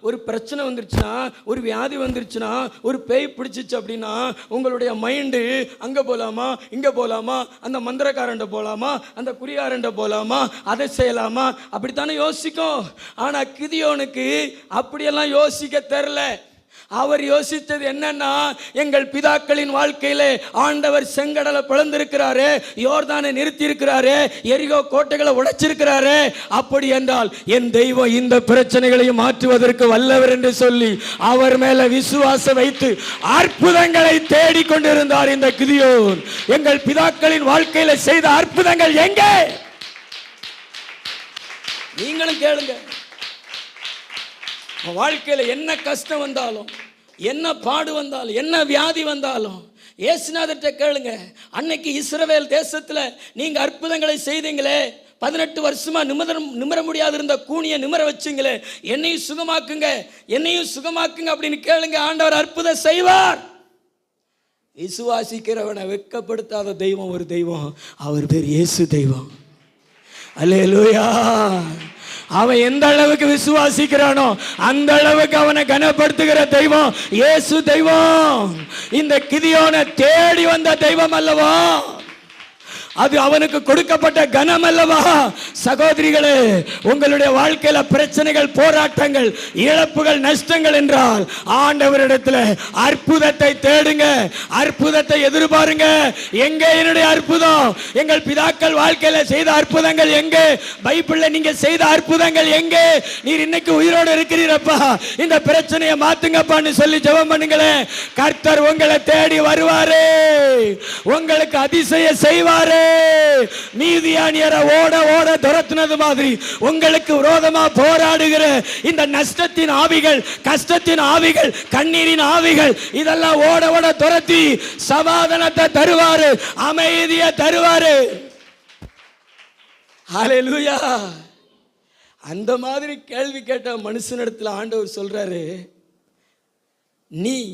ஒரு பிரச்சனை வந்துருச்சுன்னா ஒரு வியாதி வந்துருச்சுன்னா ஒரு பேய் பிடிச்சிச்சு அப்படின்னா உங்களுடைய மைண்டு அங்கே போகலாமா இங்கே போகலாமா அந்த மந்திரக்காரன்ட்ட போகலாமா அந்த குறியாரன்ட்ட போகலாமா அதை செய்யலாமா? அப்படித்தானே யோசிக்கும். ஆனால் கிதியோனுக்கு அப்படியெல்லாம் யோசிக்க தெரில அவர் யோசித்தது என்னன்னா எங்கள் பிதாக்களின் வாழ்க்கையிலே ஆண்டவர் செங்கடலை பிளந்திருக்கிறாரு யோர்தானை நிறுத்தி இருக்கிறாரு எரிகோ கோட்டைகளை உடைச்சிருக்கிறாரு அப்படி என்றால் என் தெய்வம் இந்த பிரச்சனைகளையும் மாற்றுவதற்கு வல்லவர் என்று சொல்லி அவர் மேல விசுவாசம் வைத்து அற்புதங்களை தேடிக் கொண்டிருந்தார் இந்த கிதியோன். எங்கள் பிதாக்களின் வாழ்க்கையில செய்த அற்புதங்கள் எங்கே? நீங்களும் கேளுங்க. உன் வாழ்க்கையில் என்ன கஷ்டம் வந்தாலும் என்ன பாடு வந்தாலும் என்ன வியாதி வந்தாலும் ஏசுநாதர்கிட்ட கேளுங்க. அன்னைக்கு இஸ்ரவேல் தேசத்தில் நீங்கள் அற்புதங்களை செய்தீங்களே. பதினெட்டு வருஷமாக நிமிர நிமிர முடியாது இருந்த கூனியை நிமிர வச்சுங்களே. என்னையும் சுகமாக்குங்க என்னையும் சுகமாக்குங்க அப்படின்னு கேளுங்க. ஆண்டவர் அற்புதம் செய்வார். விசுவாசிக்கிறவனை வெட்கப்படுத்தாத தெய்வம் ஒரு தெய்வம். அவர் பேர் இயேசு தெய்வம். அல்லேலூயா. அவன் எந்த அளவுக்கு விசுவாசிக்கிறானோ அந்த அளவுக்கு அவனை கனப்படுத்துகிற தெய்வம் இயேசு தெய்வம். இந்த கிதியோனை தேடி வந்த தெய்வம் அல்லவா? அது அவனுக்கு கொடுக்கப்பட்ட கனம் அல்லவா சகோதரிகளே உங்களுடைய வாழ்க்கையில பிரச்சனைகள் போராட்டங்கள் இழப்புகள் நஷ்டங்கள் என்றால் ஆண்டவரிடத்தில் அற்புதத்தை தேடுங்க அற்புதத்தை எதிர்பாருங்க. எங்கே என்னுடைய அற்புதம்? எங்கள் பிதாக்கள் வாழ்க்கையில செய்த அற்புதங்கள் எங்கே? பைபிள்ல நீங்க செய்த அற்புதங்கள் எங்கே? நீர் இன்னைக்கு உயிரோடு இருக்கிறீரப்பா. இந்த பிரச்சனையை மாத்துங்கப்பான்னு சொல்லி ஜெபம் பண்ணுங்களேன். கர்த்தர் உங்களை தேடி வருவாரே. உங்களுக்கு அதிசய செய்வாரே. நீதியானியரை ஓட ஓட துரத்துனது மாதிரி உங்களுக்கு விரோதமா போராடுகிற இந்த நஷ்டத்தின் ஆவிகள் கஷ்டத்தின் ஆவிகள் கண்ணீரின் ஆவிகள் இதெல்லாம் ஓட ஓட துரத்தி சமாதானத்தை தருவாரு அமைதியை தருவாரு. ஹalleluya. அந்த மாதிரி கேள்வி கேட்ட மனுஷனிடத்தில் ஆண்டவர் சொல்றாரு நீ